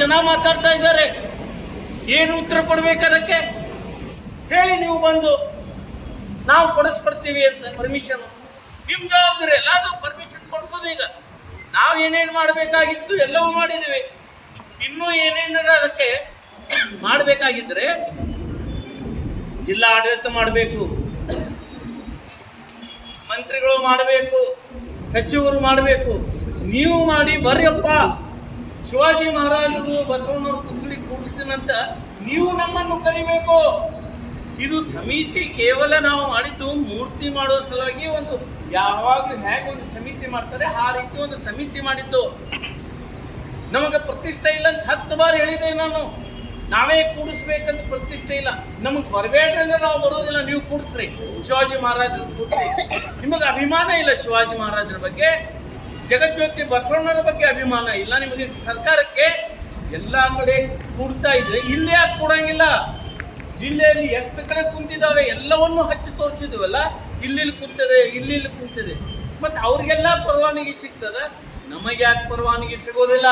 ಜನ ಮಾತಾಡ್ತಾ ಇದ್ದಾರೆ. ಏನು ಉತ್ತರ ಕೊಡ್ಬೇಕು ಅದಕ್ಕೆ ಹೇಳಿ ನೀವು ಬಂದು. ನಾವು ಕೊಡಿಸ್ಕೊಡ್ತೀವಿ ಅಂತ ಪರ್ಮಿಷನ್ ನಿಮ್ ಜವಾಬ್ದಾರಿ ಎಲ್ಲಾದ್ರೂ ಪರ್ಮಿಷನ್ ಕೊಡಿಸೋದು ಈಗ. ನಾವು ಏನೇನು ಮಾಡಬೇಕಾಗಿತ್ತು ಎಲ್ಲವೂ ಮಾಡಿದ್ದೀವಿ. ಇನ್ನೂ ಏನೇನಾರ ಅದಕ್ಕೆ ಮಾಡಬೇಕಾಗಿದ್ದರೆ ಜಿಲ್ಲಾ ಆಡಳಿತ ಮಾಡಬೇಕು. ಮಂತ್ರಿಗಳು ಮಾಡಬೇಕು. ಸಚಿವರು ಮಾಡಬೇಕು. ನೀವು ಮಾಡಿ ಬರ್ರಿಯಪ್ಪ ಶಿವಾಜಿ ಮಹಾರಾಜರು ಬಸವಣ್ಣವ್ರ ಪುತ್ರಿ ಕೂಡಿಸ್ತೀನಂತ ನೀವು ನಮ್ಮನ್ನು ಕರಿಬೇಕು. ಇದು ಸಮಿತಿ ಕೇವಲ ನಾವು ಮಾಡಿದ್ದು ಮೂರ್ತಿ ಮಾಡೋ ಸಲುವಾಗಿ ಒಂದು ಯಾವಾಗಲೂ ಹೇಗೆ ಒಂದು ಸಮಿತಿ ಮಾಡ್ತಾರೆ, ಆ ರೀತಿ ಒಂದು ಸಮಿತಿ ಮಾಡಿದ್ದು. ನಮಗೆ ಪ್ರತಿಷ್ಠೆ ಇಲ್ಲ ಅಂತ ಹತ್ತು ಬಾರಿ ಹೇಳಿದೆ ನಾನು. ನಾವೇ ಕೂಡಿಸ್ಬೇಕಂತ ಪ್ರತಿಷ್ಠೆ ಇಲ್ಲ. ನಮಗೆ ಬರಬೇಡ್ರಿ ಅಂದ್ರೆ ನಾವು ಬರೋದಿಲ್ಲ, ನೀವು ಕೂಡಿಸ್ರಿ ಶಿವಾಜಿ ಮಹಾರಾಜರ ಕೂಡಿಸ್ರಿ ನಿಮಗೆ ಅಭಿಮಾನ ಇಲ್ಲ ಶಿವಾಜಿ ಮಹಾರಾಜರ ಬಗ್ಗೆ. ಜಗಜ್ಯೋತಿ ಬಸವಣ್ಣರ ಬಗ್ಗೆ ಅಭಿಮಾನ ಇಲ್ಲ. ನಿಮಗೆ ಸರ್ಕಾರಕ್ಕೆ ಎಲ್ಲಾ ಕಡೆ ಕೂಡ್ತಾ ಇದ್ರೆ ಇಲ್ಲಿ ಯಾಕೆ ಕೂಡಂಗಿಲ್ಲ? ಜಿಲ್ಲೆಯಲ್ಲಿ ಎಷ್ಟು ಕಡೆ ಕುಂತಿದ್ದಾವೆ ಎಲ್ಲವನ್ನು ಹಚ್ಚಿ ತೋರಿಸಿದ್ವಲ್ಲ ಇಲ್ಲಿ ಕುಂತಿದೆ ಇಲ್ಲಿ ಕುಂತಿದೆ. ಮತ್ತೆ ಅವ್ರಿಗೆಲ್ಲ ಪರವಾನಗಿ ಸಿಗ್ತದ? ನಮಗೆ ಯಾಕೆ ಪರವಾನಗಿ ಸಿಗೋದಿಲ್ಲ.